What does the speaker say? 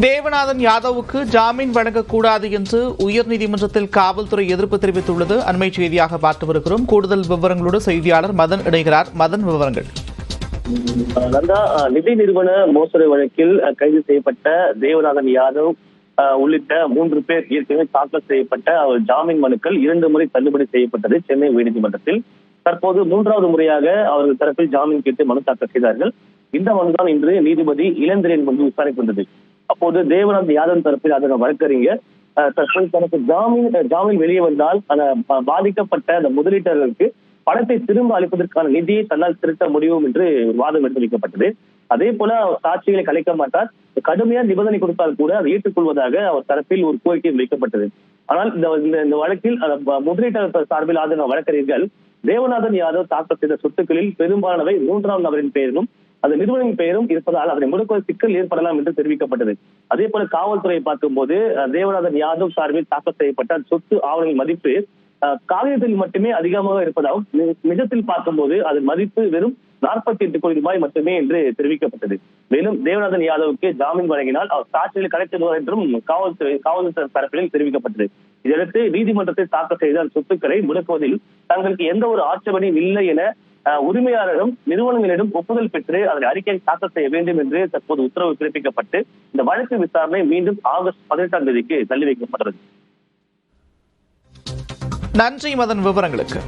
தேவநாதன் யாதவுக்கு ஜாமீன் வழங்கக்கூடாது என்று உயர்நீதிமன்றத்தில் காவல்துறை எதிர்ப்பு தெரிவித்துள்ளது. அண்மை செய்தியாக பார்த்து வருகிறோம். கூடுதல் விவரங்களோடு செய்தியாளர் மதன் இணைகிறார். மதன் விவரங்கள். நந்தா நிதி நிறுவன மோசடி வழக்கில் கைது செய்யப்பட்ட தேவநாதன் யாதவ் அஹ், உள்ளிட்ட மூன்று பேர் ஏற்கனவே தாக்கல் செய்யப்பட்ட அவர் ஜாமீன் மனுக்கள் இரண்டு முறை தள்ளுபடி செய்யப்பட்டது சென்னை உயர்நீதிமன்றத்தில். தற்போது மூன்றாவது முறையாக அவர்கள் தரப்பில் ஜாமீன் கேட்டு மனு தாக்கல் செய்தார்கள். இந்த மனுதான் இன்று நீதிபதி இளந்திரன் முன்பு விசாரிக்கு வந்தது. அப்போது தேவநாத் யாதவ் தரப்பில் அதன் வழக்கறிஞர். தற்போது தனக்கு ஜாமீன் ஜாமீன் வெளியே வந்தால் அந்த பாதிக்கப்பட்ட அந்த முதலீட்டாளர்களுக்கு பணத்தை திரும்ப அளிப்பதற்கான நிதியை தன்னால் திருத்த முடியும் என்று வாதம் எடுத்து வைக்கப்பட்டது அதே போல அவர் சாட்சிகளை கலைக்க மாட்டார். கடுமையா நிபந்தனை கொடுத்தால் கூட அதை ஏற்றுக்கொள்வதாக அவர் தரப்பில் ஒரு கோரிக்கை வைக்கப்பட்டது. ஆனால் இந்த இந்த- இந்த வழக்கில் அந்த முதலீட்டாளர் சார்பில் ஆதரவு வழக்கறிஞர்கள் தேவநாதன் யாதவ் தாக்கல் செய்த சொத்துக்களில் பெரும்பாலானவை மூன்றாம் நபரின் பெயரிலும் அந்த நிறுவனின் பெயரும் இருப்பதால் அதனை முடக்குவது சிக்கல் ஏற்படலாம் என்று தெரிவிக்கப்பட்டது. அதே போல காவல்துறையை பார்க்கும்போது தேவநாதன் யாதவ் சார்பில் தாக்கல் செய்யப்பட்ட சொத்து ஆவணங்களின் மதிப்பு காகிதத்தில் மட்டுமே அதிகமாக இருப்பதாகவும் நிஜத்தில் பார்க்கும்போது அதன் மதிப்பு வெறும் நாற்பத்தி எட்டு கோடி ரூபாய் மட்டுமே என்று தெரிவிக்கப்பட்டது. மேலும் தேவநாதன் யாதவுக்கு ஜாமீன் வழங்கினால் அவர் சாட்சியில் கலைத்திடுவார் என்றும் காவல்துறை காவல்துறை தரப்பில் தெரிவிக்கப்பட்டது. இதையடுத்து நீதிமன்றத்தை தாக்கல் செய்த சொத்துக்களை முடக்குவதில் தங்களுக்கு எந்த ஒரு ஆட்சேபனையும் இல்லை என உரிமையாளரும் நிறுவனங்களிடம் ஒப்புதல் பெற்று அதன் அறிக்கை தாக்கல் செய்ய வேண்டும் என்று தற்போது உத்தரவு பிறப்பிக்கப்பட்டு இந்த வழக்கு விசாரணை மீண்டும் ஆகஸ்ட் பதினெட்டாம் தேதிக்கு தள்ளி வைக்கப்பட்டது நன்றி மதன் விவரங்களுக்கு.